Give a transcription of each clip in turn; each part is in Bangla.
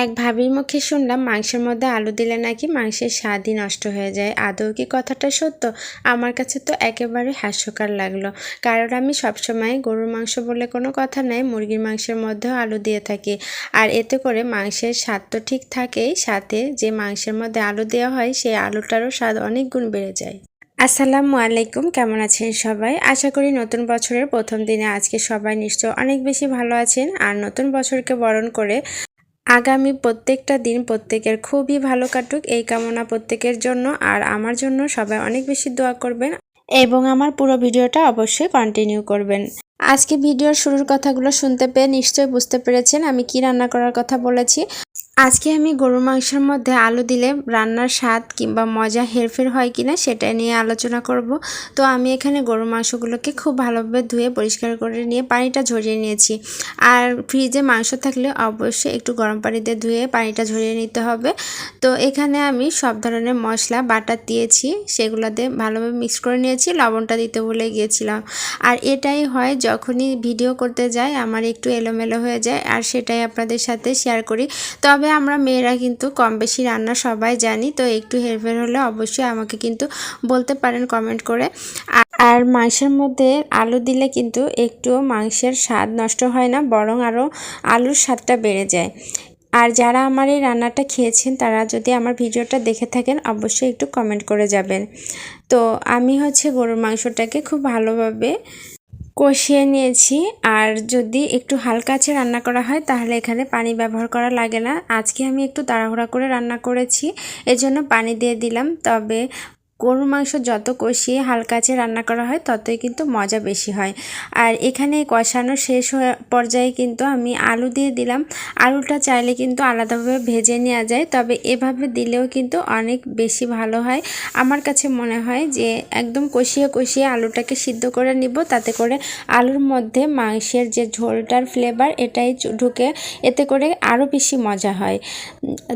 এক ভাবির মুখে শুনলাম, মাংসের মধ্যে আলু দিলে নাকি মাংসের স্বাদই নষ্ট হয়ে যায়। আদৌ কি কথাটা সত্য? আমার কাছে তো একেবারে হাস্যকর লাগল। কারণ আমি সবসময় গরুর মাংস বলে কোনো কথা নাই, মুরগির মাংসের মধ্যেও আলু দিয়ে থাকি। আর এতে করে মাংসের স্বাদ তো ঠিক থাকেই, সাথে যে মাংসের মধ্যে আলু দেওয়া হয়, সেই আলুটারও স্বাদ অনেক গুণ বেড়ে যায়। আসসালামু আলাইকুম, কেমন আছেন সবাই? আশা করি নতুন বছরের প্রথম দিনে আজকে সবাই নিশ্চয় অনেক বেশি ভালো আছেন। আর নতুন বছরকে বরণ করে আগামী প্রত্যেকটা দিন প্রত্যেকের খুবই ভালো কাটুক, এই কামনা প্রত্যেকের জন্য। আর আমার জন্য সবাই অনেক বেশি দোয়া করবেন এবং আমার পুরো ভিডিওটা অবশ্যই কন্টিনিউ করবেন। আজকে ভিডিওর শুরুর কথাগুলো শুনতে পেয়ে নিশ্চয়ই বুঝতে পেরেছেন আমি কি রান্না করার কথা বলেছি। আজকে আমি গরুর মাংসের মধ্যে আলু দিলে রান্নার স্বাদ কিংবা মজা হেরফের হয় কিনা সেটা নিয়ে আলোচনা করব। তো আমি এখানে গরুর মাংসগুলোকে খুব ভালোভাবে ধুয়ে পরিষ্কার করে নিয়ে পানিটা ঝরিয়ে নিয়েছি। আর ফ্রিজে মাংস থাকলে অবশ্যই একটু গরম পানিতে ধুয়ে পানিটা ঝরিয়ে নিতে হবে। তো এখানে আমি সব ধরনের মশলা, বাটার দিয়েছি সেগুলোতে ভালোভাবে মিক্স করে নিয়েছি, লবণটা দিতে ভুলে গিয়েছিলাম। আর এটাই হয় যখনই ভিডিও করতে যাই, আমার একটু এলোমেলো হয়ে যায়, আর সেটাই আপনাদের সাথে শেয়ার করি। তবে আমরা মেয়েরা কিন্তু কম বেশি রান্না সবাই জানি, তো একটু হেরফের হলে অবশ্যই আমাকে কিন্তু বলতে পারেন কমেন্ট করে। আর মাংসের মধ্যে আলু দিলে কিন্তু একটু মাংসের স্বাদ নষ্ট হয় না, বরং আরও আলুর স্বাদটা বেড়ে যায়। আর যারা আমার এই রান্নাটা খেয়েছেন, তারা যদি আমার ভিডিওটা দেখে থাকেন, অবশ্যই একটু কমেন্ট করে যাবেন। তো আমি হচ্ছে গরুর মাংসটাকে খুব ভালোভাবে কষিয়ে নিয়েছি। আর যদি একটু হালকা আছে রান্না করা হয়, তাহলে এখানে পানি ব্যবহার করা লাগে না। আজকে আমি একটু তাড়াহুড়া করে রান্না করেছি, এজন্য পানি দিয়ে দিলাম। তবে গরুর মাংস যত কষিয়ে হালকা আছে রান্না করা হয়, ততই কিন্তু মজা বেশি হয়। আর এখানে কষানো শেষ পর্যায়ে কিন্তু আমি আলু দিয়ে দিলাম। আলুটা চাইলে কিন্তু আলাদাভাবে ভেজে নেওয়া যায়, তবে এভাবে দিলেও কিন্তু অনেক বেশি ভালো হয়। আমার কাছে মনে হয় যে একদম কষিয়ে কষিয়ে আলুটাকে সিদ্ধ করে নিব, তাতে করে আলুর মধ্যে মাংসের যে ঝোলটার ফ্লেভার এটাই ঢুকে, এতে করে আরও বেশি মজা হয়।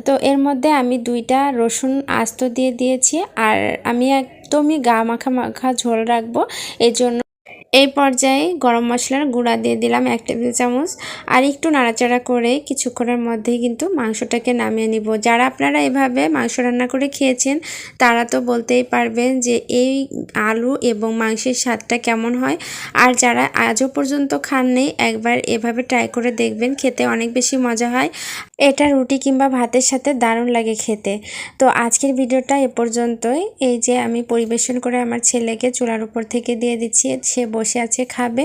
তো এর মধ্যে আমি দুইটা রসুন আস্ত দিয়ে দিয়েছি, আর আমি একদমই গা মাখা মাখা ঝোল রাখব এই জন্য এই পর্যায়ে গরম মশলার গুঁড়া দিয়ে দিলাম এক টেবিল চামচ। আর একটু নাড়াচাড়া করে কিছুক্ষণের মধ্যেই কিন্তু মাংসটাকে নামিয়ে নিব। যারা আপনারা এভাবে মাংস রান্না করে খেয়েছেন, তারা তো বলতেই পারবেন যে এই আলু এবং মাংসের স্বাদটা কেমন হয়। আর যারা আজও পর্যন্ত খান নেই একবার এভাবে ট্রাই করে দেখবেন, খেতে অনেক বেশি মজা হয়। এটা রুটি কিংবা ভাতের সাথে দারুণ লাগে খেতে। তো আজকের ভিডিওটা এ পর্যন্তই। এই যে আমি পরিবেশন করে আমার ছেলেকে চুলার উপর থেকে দিয়ে দিচ্ছি, সে বসে আছে, খাবে।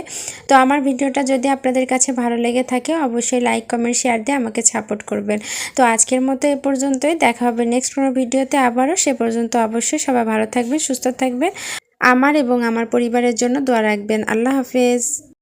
তো আমার ভিডিওটা যদি আপনাদের কাছে ভালো লেগে থাকে, অবশ্যই লাইক কমেন্ট শেয়ার দিয়ে আমাকে সাপোর্ট করবেন। তো আজকের মতো এ পর্যন্তই, দেখা হবে নেক্সট কোনো ভিডিওতে আবারও। সে পর্যন্ত অবশ্যই সবাই ভালো থাকবেন, সুস্থ থাকবেন। আমার এবং আমার পরিবারের জন্য দোয়া রাখবেন। আল্লাহ হাফেজ।